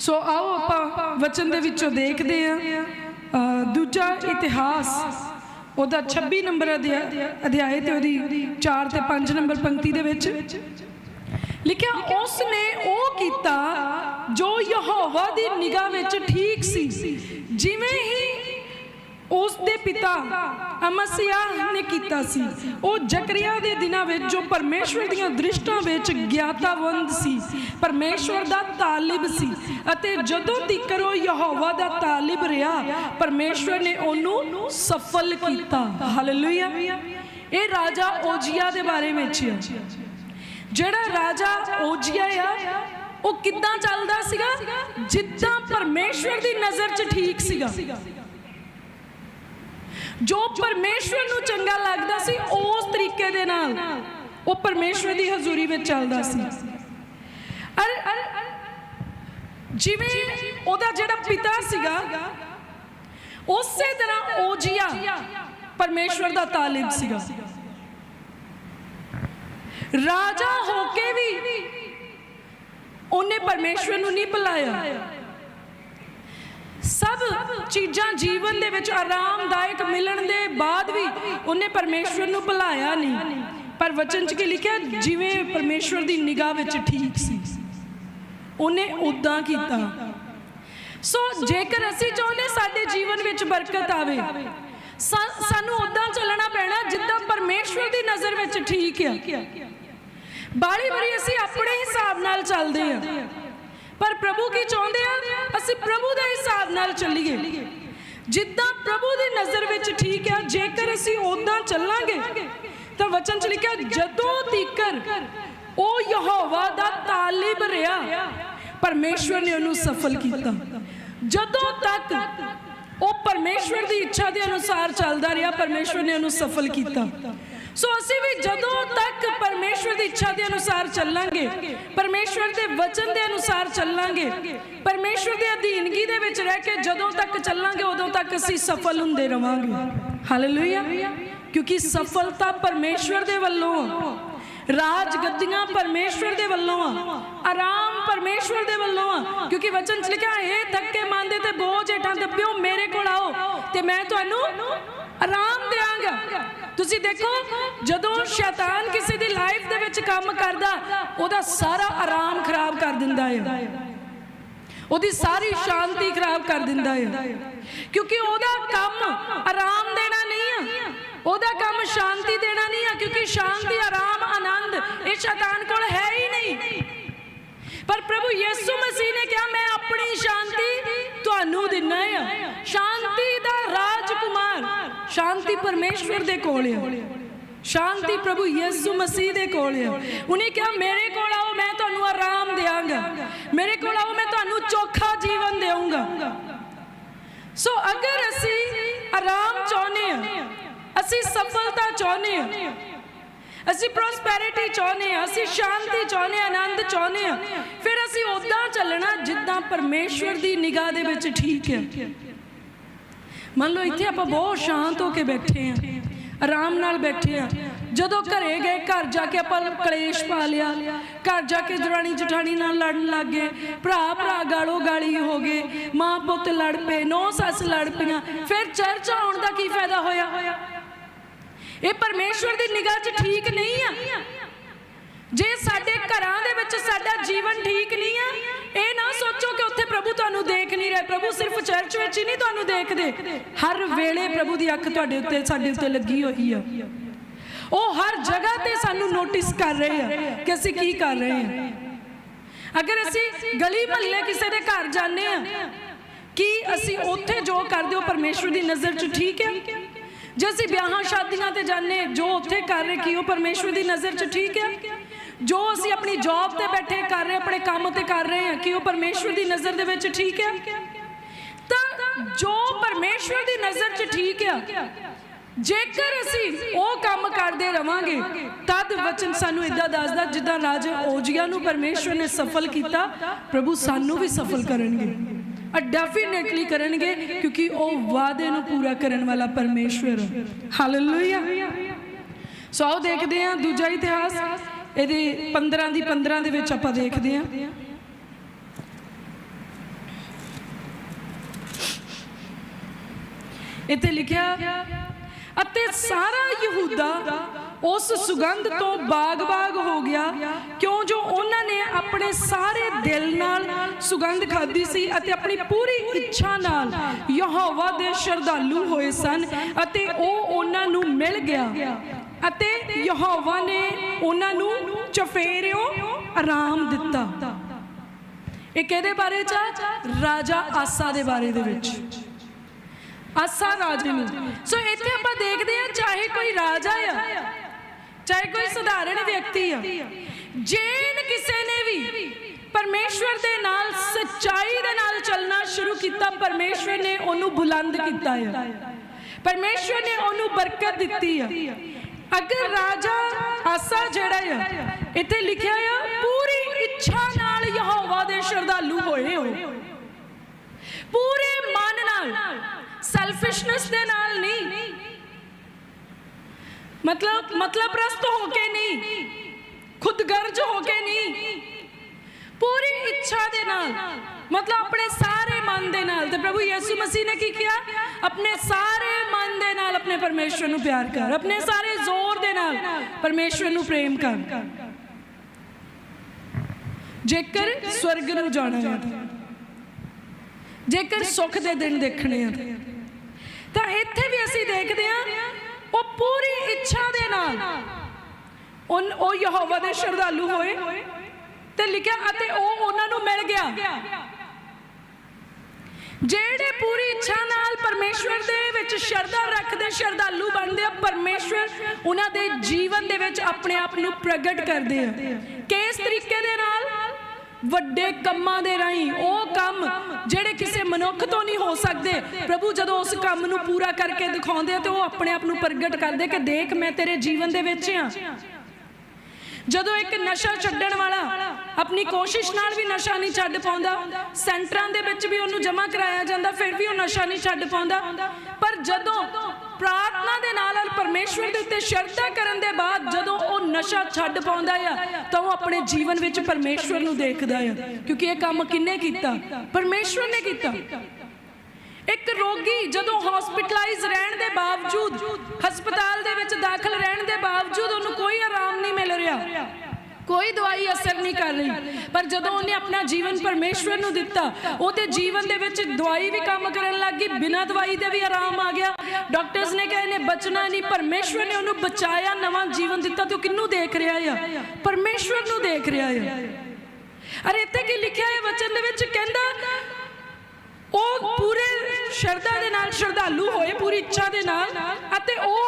ਸੋ ਆਓ ਆਪਾਂ ਵਚਨ ਦੇ ਵਿੱਚੋਂ ਦੇਖਦੇ ਹਾਂ। ਦੂਜਾ ਇਤਿਹਾਸ, ਉਹਦਾ 26 ਨੰਬਰ ਅਧਿਆ- ਅਧਿਆਇ ਤੇ ਉਹਦੀ 4 ਤੇ 5 ਨੰਬਰ ਪੰਕਤੀ ਦੇ ਵਿੱਚ ਲਿਖਿਆ ਉਸ ਨੇ ਉਹ ਕੀਤਾ ਜੋ ਯਹੋਵਾ ਦੀ ਨਿਗਾਹ ਵਿੱਚ ਠੀਕ ਸੀ, ਜਿਵੇਂ ਹੀ ਉਸ ਦੇ ਪਿਤਾ ਅਮਸਿਆ ਨੇ ਕੀਤਾ ਸੀ। ਉਹ ਜ਼ਕਰੀਆ ਦੇ ਦਿਨਾਂ ਵਿੱਚ ਜੋ ਪਰਮੇਸ਼ਵਰ ਦੀਆਂ ਦ੍ਰਿਸ਼ਟਾਂ ਵਿੱਚ ਗਿਆਤਾਵੰਦ ਸੀ ਪਰਮੇਸ਼ਵਰ ਦਾ ਤਾਲਿਬ ਸੀ ਅਤੇ ਜਦੋਂ ਤੀਕਰ ਉਹ ਯਹੋਵਾ ਦਾ ਤਾਲਿਬ ਰਿਹਾ, ਪਰਮੇਸ਼ਵਰ ਨੇ ਉਹਨੂੰ ਸਫਲ ਕੀਤਾ। ਹਾਲੇਲੂਇਆ ਇਹ ਰਾਜਾ ਓਜੀਆ ਦੇ ਬਾਰੇ ਵਿੱਚ ਹੈ ਜਿਹੜਾ ਰਾਜਾ ਓਜੀਆ ਆ, ਉਹ ਕਿੱਦਾਂ ਚੱਲਦਾ ਸੀਗਾ? ਜਿੱਦਾਂ ਪਰਮੇਸ਼ਵਰ ਦੀ ਨਜ਼ਰ 'ਚ ਠੀਕ ਸੀਗਾ। ਜੋ ਪਰਮੇਸ਼ਵਰ ਨੂੰ ਚੰਗਾ ਲੱਗਦਾ ਸੀ, ਉਸ ਤਰੀਕੇ ਦੇ ਨਾਲ ਉਹ ਪਰਮੇਸ਼ਵਰ ਦੀ ਹਜ਼ੂਰੀ ਵਿੱਚ ਚੱਲਦਾ ਸੀ। ਅਰ ਜਿਵੇਂ ਉਹਦਾ ਜਿਹੜਾ ਪਿਤਾ ਸੀਗਾ, ਉਸੇ ਤਰ੍ਹਾਂ ਓਜੀਆ ਪਰਮੇਸ਼ਵਰ ਦਾ ਤਾਲਿਬ ਸੀਗਾ। ਰਾਜਾ ਹੋ ਕੇ ਵੀ ਉਹਨੇ ਪਰਮੇਸ਼ਵਰ ਨੂੰ ਨਹੀਂ ਭੁਲਾਇਆ ਸਭ ਚੀਜ਼ਾਂ ਜੀਵਨ ਦੇ ਵਿੱਚ ਆਰਾਮਦਾਇਕ ਮਿਲਣ ਦੇ ਬਾਅਦ ਵੀ ਉਹਨੇ ਪਰਮੇਸ਼ਵਰ ਨੂੰ ਭੁਲਾਇਆ ਨਹੀਂ। ਪਰ ਵਚਨ 'ਚ ਕੀ ਲਿਖਿਆ? ਜਿਵੇਂ ਪਰਮੇਸ਼ਵਰ ਦੀ ਨਿਗਾਹ ਵਿੱਚ ਠੀਕ ਸੀ। ਉਹਨੇ ਉਦਾਂ ਕੀਤਾ। ਸੋ ਜੇਕਰ ਅਸੀਂ ਚਾਹੁੰਦੇ ਸਾਡੇ ਜੀਵਨ ਵਿੱਚ ਬਰਕਤ ਆਵੇ ਸਾਨੂੰ ਉਦਾਂ ਚੱਲਣਾ ਪੈਣਾ ਜਿੱਦਾਂ ਪਰਮੇਸ਼ਵਰ ਦੀ ਨਜ਼ਰ ਵਿੱਚ ਠੀਕ ਆ। ਬਾਲੀ ਵਾਰੀ ਅਸੀਂ ਆਪਣੇ ਹਿਸਾਬ ਨਾਲ ਚੱਲਦੇ ਆ। ਪਰ ਪ੍ਰਭੂ ਕੀ ਚਾਹੁੰਦੇ ਆ? ਅਸੀਂ ਪ੍ਰਭੂ ਦੇ ਹਿਸਾਬ ਨਾਲ ਚੱਲੀਏ। ਜਿੱਦਾਂ ਪ੍ਰਭੂ ਦੀ ਨਜ਼ਰ ਵਿੱਚ ਠੀਕ ਆ, ਜੇਕਰ ਅਸੀਂ ਉਦਾਂ ਚੱਲਾਂਗੇ, ਤਾਂ ਵਚਨ ਚ ਲਿਖਿਆ, ਜਦੋਂ ਤੀਕਰ, ਉਹ ਯਹੋਵਾ ਦਾ ਤਾਲਿਬ ਰਿਹਾ ਪਰਮੇਸ਼ਵਰ ਨੇ ਉਹਨੂੰ ਸਫਲ ਕੀਤਾ। ਜਦੋਂ ਤੱਕ ਉਹ ਪਰਮੇਸ਼ਵਰ ਦੀ ਇੱਛਾ ਦੇ ਅਨੁਸਾਰ ਚੱਲਦਾ ਰਿਹਾ, ਪਰਮੇਸ਼ਵਰ ਨੇ ਉਹਨੂੰ ਸਫਲ ਕੀਤਾ। ਸੋ ਅਸੀਂ ਵੀ ਜਦੋਂ ਤੱਕ ਪਰਮੇਸ਼ਵਰ ਦੀ ਇੱਛਾ ਦੇ ਅਨੁਸਾਰ ਚੱਲਾਂਗੇ, ਪਰਮੇਸ਼ਵਰ ਦੇ ਵਚਨ ਦੇ ਅਨੁਸਾਰ ਚੱਲਾਂਗੇ, ਪਰਮੇਸ਼ਵਰ ਦੇ ਅਧੀਨਗੀ ਦੇ ਵਿੱਚ ਰਹਿ ਕੇ ਜਦੋਂ ਤੱਕ ਚੱਲਾਂਗੇ, ਉਦੋਂ ਤੱਕ ਅਸੀਂ ਸਫਲ ਹੁੰਦੇ ਰਵਾਂਗੇ। ਹਾਲੇਲੂਇਆ ਕਿਉਂਕਿ ਸਫਲਤਾ ਪਰਮੇਸ਼ਵਰ ਦੇ ਵੱਲੋਂ ਰਾਜ ਗੱਦੀਆਂ ਪਰਮੇਸ਼ਵਰ ਦੇ ਵੱਲੋਂ ਆ, ਆਰਾਮ ਪਰਮੇਸ਼ਵਰ ਦੇ ਵੱਲੋਂ ਆ, ਕਿਉਂਕਿ ਵਚਨ ਚ ਲਿਖਿਆ ਇਹ ਥੱਕੇ ਮੰਨਦੇ ਤੇ ਬੋਝ ਹੇਠਾਂ ਦੱਬਿਓ, ਮੇਰੇ ਕੋਲ ਆਓ ਤੇ ਮੈਂ ਤੁਹਾਨੂੰ ਆਰਾਮ ਦੇਵਾਂਗਾ ਤੁਸੀਂ ਦੇਖੋ, ਜਦੋਂ ਸ਼ੈਤਾਨ ਕਿਸੇ ਦੀ ਲਾਈਫ ਦੇ ਵਿੱਚ ਕੰਮ ਕਰਦਾ, ਉਹਦਾ ਸਾਰਾ ਆਰਾਮ ਖਰਾਬ ਕਰ ਦਿੰਦਾ ਹੈ ਉਹਦੀ ਸਾਰੀ ਸ਼ਾਂਤੀ ਖਰਾਬ ਕਰ ਦਿੰਦਾ ਹੈ ਕਿਉਂਕਿ ਉਹਦਾ ਕੰਮ ਆਰਾਮ ਦੇਣਾ ਨਹੀਂ ਆ, ਉਹਦਾ ਕੰਮ ਸ਼ਾਂਤੀ ਦੇਣਾ ਨਹੀਂ ਆ, ਕਿਉਂਕਿ ਸ਼ਾਂਤੀ, ਆਰਾਮ ਇਹ ਸ਼ੈਤਾਨ ਕੋਲ ਹੈ ਹੀ ਨਹੀਂ। ਪਰ ਪ੍ਰਭੂ ਯਿਸੂ ਮਸੀਹ ਨੇ ਕਿਹਾ, ਮੈਂ ਆਪਣੀ ਸ਼ਾਂਤੀ ਤੁਹਾਨੂੰ ਦਿੰਨਾ ਆ। ਸ਼ਾਂਤੀ ਦਾ ਰਾਜਕੁਮਾਰ, ਸ਼ਾਂਤੀ ਪਰਮੇਸ਼ਵਰ ਦੇ ਕੋਲ ਆ। ਸ਼ਾਂਤੀ ਪ੍ਰਭੂ ਯਿਸੂ ਮਸੀਹ ਦੇ ਕੋਲ ਆ। ਉਹਨੇ ਕਿਹਾ, ਮੇਰੇ ਕੋਲ ਆਓ, ਮੈਂ ਤੁਹਾਨੂੰ ਆਰਾਮ ਦੇਵਾਂਗਾ ਮੇਰੇ ਕੋਲ ਆਓ, ਮੈਂ ਤੁਹਾਨੂੰ ਚੋਖਾ ਜੀਵਨ ਦੇਵਾਂਗਾ ਸੋ ਅਗਰ ਅਸੀਂ ਆਰਾਮ ਚਾਹੁੰਦੇ ਆ, ਅਸੀਂ ਸਫਲਤਾ ਚਾਹੁੰਦੇ ਆ ਅਸੀਂ ਪ੍ਰੋਸਪੈਰਿਟੀ ਚਾਹੁੰਦੇ ਆ ਅਸੀਂ ਸ਼ਾਂਤੀ ਚਾਹੁੰਦੇ ਆ ਆਨੰਦ ਚਾਹੁੰਦੇ ਆ ਫਿਰ ਅਸੀਂ ਉਦਾਂ ਚੱਲਣਾ ਜਿੱਦਾਂ ਪਰਮੇਸ਼ਵਰ ਦੀ ਨਿਗਾਹ ਦੇ ਵਿੱਚ ਠੀਕ ਹੈ। ਮੰਨ ਲਓ ਇੱਥੇ ਆਪਾਂ ਬਹੁਤ ਸ਼ਾਂਤ ਹੋ ਕੇ ਬੈਠੇ ਆ ਆਰਾਮ ਨਾਲ ਬੈਠੇ ਆ ਜਦੋਂ ਘਰੇ ਗਏ, ਘਰ ਜਾ ਕੇ ਆਪਾਂ ਕਲੇਸ਼ ਪਾ ਲਿਆ। ਘਰ ਜਾ ਕੇ ਦਰਾਣੀ ਜਠਾਣੀ ਨਾਲ ਲੜਨ ਲੱਗ ਗਏ। ਭਰਾ ਭਰਾ ਗਾਲੋ ਗਾਲੀ ਹੋ ਗਏ। ਮਾਂ ਪੁੱਤ ਲੜ ਪਏ, ਨੌ ਸੱਸ ਲੜ ਪਈਆਂ। ਫਿਰ ਚਰਚ ਆਉਣ ਦਾ ਕੀ ਫਾਇਦਾ ਹੋਇਆ? ਇਹ ਪਰਮੇਸ਼ਵਰ ਦੀ ਨਿਗਾਹ 'ਚ ਠੀਕ ਨਹੀਂ ਆ। ਜੇ ਸਾਡੇ ਘਰਾਂ ਦੇ ਵਿੱਚ ਸਾਡਾ ਜੀਵਨ ਠੀਕ ਨਹੀਂ ਆ, ਇਹ ਨਾ ਸੋਚੋ ਕਿ ਉੱਥੇ ਪ੍ਰਭੂ ਤੁਹਾਨੂੰ ਦੇਖ ਨਹੀਂ ਰਿਹਾ। ਪ੍ਰਭੂ ਸਿਰਫ ਚਰਚ ਵਿੱਚ ਹੀ ਨਹੀਂ ਤੁਹਾਨੂੰ ਦੇਖਦੇ। ਹਰ ਵੇਲੇ ਪ੍ਰਭੂ ਦੀ ਅੱਖ ਤੁਹਾਡੇ ਉੱਤੇ, ਸਾਡੇ ਉੱਤੇ ਲੱਗੀ ਹੋਈ ਆ। ਉਹ ਹਰ ਜਗ੍ਹਾ ਤੇ ਸਾਨੂੰ ਨੋਟਿਸ ਕਰ ਰਹੇ ਆ ਕਿ ਅਸੀਂ ਕੀ ਕਰ ਰਹੇ ਆ। ਅਗਰ ਅਸੀਂ ਗਲੀ ਮਹੱਲੇ ਕਿਸੇ ਦੇ ਘਰ ਜਾਂਦੇ ਆ, ਕੀ ਅਸੀਂ ਉੱਥੇ ਜੋ ਕਰਦੇ ਹੋ, ਪਰਮੇਸ਼ਵਰ ਦੀ ਨਜ਼ਰ 'ਚ ਠੀਕ ਹੈ ਜੇ ਅਸੀਂ ਵਿਆਹਾਂ ਸ਼ਾਦੀਆਂ ਤੇ ਜਾਂਦੇ ਜੋ ਉੱਥੇ ਕਰ ਰਹੇ ਕੀ ਉਹ ਪਰਮੇਸ਼ਵਰ ਦੀ ਨਜ਼ਰ 'ਚ ਠੀਕ ਹੈ? ਜੋ ਅਸੀਂ ਆਪਣੀ ਜੌਬ ਤੇ ਬੈਠੇ ਕਰ ਰਹੇ ਆਪਣੇ ਕੰਮ ਤੇ ਕਰ ਰਹੇ ਹਾਂ ਕੀ ਉਹ ਪਰਮੇਸ਼ਵਰ ਦੀ ਨਜ਼ਰ ਦੇ ਵਿੱਚ ਠੀਕ ਹੈ? ਤਾਂ ਜੋ ਪਰਮੇਸ਼ਵਰ ਦੀ ਨਜ਼ਰ 'ਚ ਠੀਕ ਆ ਜੇਕਰ ਅਸੀਂ ਉਹ ਕੰਮ ਕਰਦੇ ਰਵਾਂਗੇ ਤਦ ਵਚਨ ਸਾਨੂੰ ਇਦਾਂ ਦੱਸਦਾ ਜਿੱਦਾਂ ਰਾਜਾ ਓਜੀਆ ਨੂੰ ਪਰਮੇਸ਼ਵਰ ਨੇ ਸਫਲ ਕੀਤਾ ਪ੍ਰਭੂ ਸਾਨੂੰ ਵੀ ਸਫਲ ਕਰਨਗੇ। ਡੈਫੀਨਿਟਲੀ ਕਰਨਗੇ ਕਿਉਂਕਿ ਉਹ ਵਾਅਦੇ ਨੂੰ ਪੂਰਾ ਕਰਨ ਵਾਲਾ ਪਰਮੇਸ਼ਵਰ। ਹਾਲੇਲੂਇਆ ਸੋ ਆਓ ਦੇਖਦੇ ਹਾਂ ਦੂਜਾ ਇਤਿਹਾਸ। ਇਹਦੇ 15 ਦੀ 15 ਦੇ ਵਿੱਚ ਆਪਾਂ ਦੇਖਦੇ ਹਾਂ। ਇੱਥੇ ਲਿਖਿਆ ਅਤੇ ਸਾਰਾ ਯਹੂਦਾ ਉਸ ਸੁਗੰਧ ਤੋਂ ਬਾਗ-ਬਾਗ ਹੋ ਗਿਆ। ਕਿਉਂ ਜੋ ਉਹਨਾਂ ਨੇ ਆਪਣੇ ਸਾਰੇ ਦਿਲ ਨਾਲ ਸੁਗੰਧ ਖਾਧੀ ਸੀ ਅਤੇ ਆਪਣੀ ਪੂਰੀ ਇੱਛਾ ਨਾਲ ਯਹੋਵਾ ਦੇ ਸ਼ਰਧਾਲੂ ਹੋਏ ਸਨ ਅਤੇ ਉਹ ਉਹਨਾਂ ਨੂੰ ਮਿਲ ਗਿਆ ਅਤੇ ਯਹੋਵਾ ਨੇ ਉਹਨਾਂ ਨੂੰ ਚਫੇਰਿਓ ਆਰਾਮ ਦਿੱਤਾ। ਇਹ ਕਿਹਦੇ ਬਾਰੇ ਚ ਰਾਜਾ ਆਸਾ ਦੇ ਬਾਰੇ ਦੇ ਵਿੱਚ। ਆਸਾ ਰਾਜੇ ਨੂੰ। ਸੋ ਇੱਥੇ ਆਪਾਂ ਦੇਖਦੇ ਆ ਚਾਹੇ ਕੋਈ ਰਾਜਾ ਚਾਹੇ ਕੋਈ ਸਧਾਰਨ ਵਿਅਕਤੀ ਆ। ਜੇਨ ਕਿਸੇ ਨੇ ਵੀ ਪਰਮੇਸ਼ਵਰ ਦੇ ਨਾਲ ਸੱਚਾਈ ਦੇ ਨਾਲ ਚੱਲਣਾ ਸ਼ੁਰੂ ਕੀਤਾ ਪਰਮੇਸ਼ਵਰ ਨੇ ਉਹਨੂੰ ਬੁਲੰਦ ਕੀਤਾ ਆ। ਪਰਮੇਸ਼ਵਰ ਨੇ ਉਹਨੂੰ ਬਰਕਤ ਦਿੱਤੀ ਆ। ਅਗਰ ਰਾਜਾ ਆਸਾ ਜਿਹੜਾ ਆ ਇੱਥੇ ਲਿਖਿਆ ਆ ਪੂਰੀ ਇੱਛਾ ਨਾਲ ਯਹੋਵਾ ਦੇ ਸ਼ਰਧਾਲੂ ਹੋਏ ਹੋ ਪੂਰੇ ਮਨ ਨਾਲ ਸੈਲਫਿਸ਼ਨੈਸ ਦੇ ਨਾਲ ਨਹੀਂ। ਮਤਲਬ ਮਤਲਬ ਪ੍ਰਸਤ ਹੋ ਨਹੀਂ। ਖੁਦਗਰਜ ਹੋ ਨਹੀਂ। ਪੂਰੀ ਇੱਛਾ ਦੇ ਨਾਲ, ਮਤਲਬ ਆਪਣੇ ਸਾਰੇ ਮਨ ਦੇ ਨਾਲ। ਤੇ ਪ੍ਰਭੂ ਯਿਸੂ ਮਸੀਹ ਨੇ ਕੀ ਕੀਤਾ ਆਪਣੇ ਸਾਰੇ ਮਨ ਦੇ ਨਾਲ ਆਪਣੇ ਪਰਮੇਸ਼ਵਰ ਨੂੰ ਪਿਆਰ ਕਰ। ਆਪਣੇ ਸਾਰੇ ਜ਼ੋਰ ਦੇ ਨਾਲ ਪਰਮੇਸ਼ਵਰ ਨੂੰ ਪ੍ਰੇਮ ਕਰ। ਜੇਕਰ ਸਵਰਗ ਨੂੰ ਜਾਣਾ ਹੈ ਜੇਕਰ ਸੁੱਖ ਦੇ ਦਿਨ ਦੇਖਣੇ ਆ ਤਾਂ ਇੱਥੇ ਵੀ ਅਸੀਂ ਦੇਖਦੇ ਆ ਉਹ ਪੂਰੀ ਇੱਛਾ ਦੇ ਨਾਲ। ਉਹ ਯਹੋਵਾ ਦੇ ਸ਼ਰਧਾਲੂ ਹੋਏ ਤੇ ਲਿਖਿਆ, ਅਤੇ ਉਹ ਉਹਨਾਂ ਨੂੰ ਮਿਲ ਗਿਆ। ਜਿਹੜੇ ਪੂਰੀ ਇੱਛਾ ਨਾਲ ਪਰਮੇਸ਼ਵਰ ਦੇ ਵਿੱਚ ਸ਼ਰਧਾ ਰੱਖਦੇ, ਸ਼ਰਧਾਲੂ ਬਣਦੇ ਆ, ਪਰਮੇਸ਼ਵਰ ਉਹਨਾਂ ਦੇ ਜੀਵਨ ਦੇ ਵਿੱਚ ਆਪਣੇ ਆਪ ਨੂੰ ਪ੍ਰਗਟ ਕਰਦੇ ਆ। ਕਿਸ ਤਰੀਕੇ ਦੇ ਨਾਲ? ਵੱਡੇ ਕੰਮਾਂ ਦੇ ਰਾਹੀਂ ਉਹ ਕੰਮ ਜਿਹੜੇ ਕਿਸੇ ਮਨੁੱਖ ਤੋਂ ਨਹੀਂ ਹੋ ਸਕਦੇ। ਪ੍ਰਭੂ ਜਦੋਂ ਉਸ ਕੰਮ ਨੂੰ ਪੂਰਾ ਕਰਕੇ ਦਿਖਾਉਂਦੇ ਤੇ ਉਹ ਆਪਣੇ ਆਪ ਨੂੰ ਪ੍ਰਗਟ ਕਰਦੇ ਕਿ ਦੇਖ ਮੈਂ ਤੇਰੇ ਜੀਵਨ ਦੇ ਵਿੱਚ ਆ। ਜਦੋਂ ਇੱਕ ਨਸ਼ਾ ਛੱਡਣ ਵਾਲਾ ਆਪਣੀ ਕੋਸ਼ਿਸ਼ ਨਾਲ ਵੀ ਨਸ਼ਾ ਨਹੀਂ ਛੱਡ ਪਾਉਂਦਾ, ਸੈਂਟਰਾਂ ਦੇ ਵਿੱਚ ਵੀ ਉਹਨੂੰ ਜਮ੍ਹਾਂ ਕਰਾਇਆ ਜਾਂਦਾ, ਫਿਰ ਵੀ ਉਹ ਨਸ਼ਾ ਨਹੀਂ ਛੱਡ ਪਾਉਂਦਾ। ਪਰ ਜਦੋਂ ਪ੍ਰਾਰਥਨਾ ਦੇ ਨਾਲ ਨਾਲ ਪਰਮੇਸ਼ਵਰ ਦੇ ਉੱਤੇ ਸ਼ਰਧਾ ਕਰਨ ਦੇ ਬਾਅਦ ਨਸ਼ਾ ਛੱਡ ਪਾਉਂਦਾ ਆ, ਤਾਂ ਉਹ ਆਪਣੇ ਜੀਵਨ ਵਿੱਚ ਪਰਮੇਸ਼ਵਰ ਨੂੰ ਦੇਖਦਾ ਆ। ਕਿਉਂਕਿ ਇਹ ਕੰਮ ਕਿੰਨੇ ਕੀਤਾ? ਪਰਮੇਸ਼ਵਰ ਨੇ ਕੀਤਾ। ਇੱਕ ਰੋਗੀ ਜਦੋਂ ਹਸਪੀਟਲਾਈਜ਼ ਰਹਿਣ ਦੇ ਬਾਵਜੂਦ, ਹਸਪਤਾਲ ਦੇ ਵਿੱਚ ਦਾਖਲ ਰਹਿਣ ਦੇ ਬਾਵਜੂਦ ਉਹਨੂੰ ਕੋਈ ਕੋਈ ਦਵਾਈ ਅਸਰ ਨਹੀਂ ਕਰ ਰਹੀ। ਪਰ ਜਦੋਂ ਉਹਨੇ ਆਪਣਾ ਜੀਵਨ ਪਰਮੇਸ਼ਵਰ ਨੂੰ ਦਿੱਤਾ, ਉਹਦੇ ਜੀਵਨ ਦੇ ਵਿੱਚ ਦਵਾਈ ਵੀ ਕੰਮ ਕਰਨ ਲੱਗ ਗਈ, ਬਿਨਾਂ ਦਵਾਈ ਦੇ ਵੀ ਆਰਾਮ ਆ ਗਿਆ। ਡਾਕਟਰਸ ਨੇ ਕਹੇ ਨੇ ਬਚਣਾ ਨਹੀਂ। ਪਰਮੇਸ਼ਵਰ ਨੇ ਉਹਨੂੰ ਬਚਾਇਆ, ਨਵਾਂ ਜੀਵਨ ਦਿੱਤਾ। ਤੇ ਉਹ ਕਿੰਨੂੰ ਦੇਖ ਰਿਹਾ ਆ? ਪਰਮੇਸ਼ਵਰ ਨੂੰ ਦੇਖ ਰਿਹਾ ਆ। ਅਰੇ ਇੱਥੇ ਕੀ ਲਿਖਿਆ ਹੈ ਵਚਨ ਦੇ ਵਿੱਚ? ਕਹਿੰਦਾ, ਉਹ ਪੂਰੇ ਸ਼ਰਧਾ ਦੇ ਨਾਲ, ਸ਼ਰਧਾਲੂ ਹੋਏ, ਪੂਰੀ ਇੱਛਾ ਦੇ ਨਾਲ, ਅਤੇ ਉਹ